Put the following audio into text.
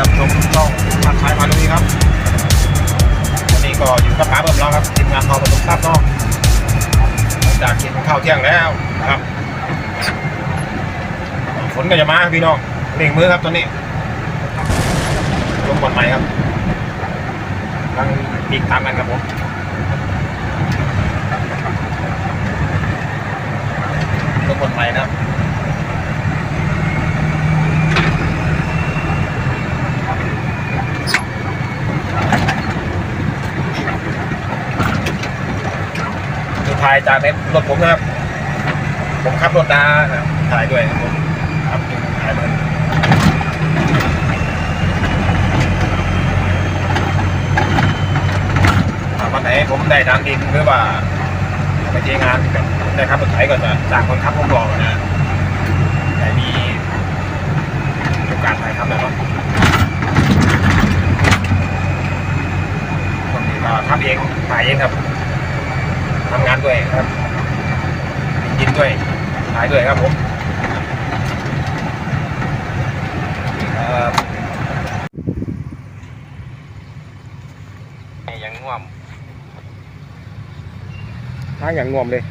รับชมช่องมาขายมาลุยครับวันนี้ก็อยู่กับป๋าเบิ่มเราครับทีมงานเราประตูทราบนอกจากกินข้าวเที่ยงแล้วครับฝนก็จะมาพี่น้องเร่งมือครับตอนนี้ลงบนลใหม่ครับกำลังปีกตามกันครับผมลงบนลใหม่นะครับ ถ่ายจากในรถผมนะครับ ผมขับรถดาครับถ่ายด้วยครับผมครับถ่ายด้วยวันไหนผมได้ดังดินหรือว่าไปเจงานแบบได้ขับรถไถก็จะจางคนขับผมบอกนะแต่มีโอกาสถ่ายทำแบบว่าคนนี้ก็ทำเองถ่ายเองครับ ทำงานด้วยครับกินด้วยขายด้วยครับผมครับยังง่วมทางอย่างง่วมเลย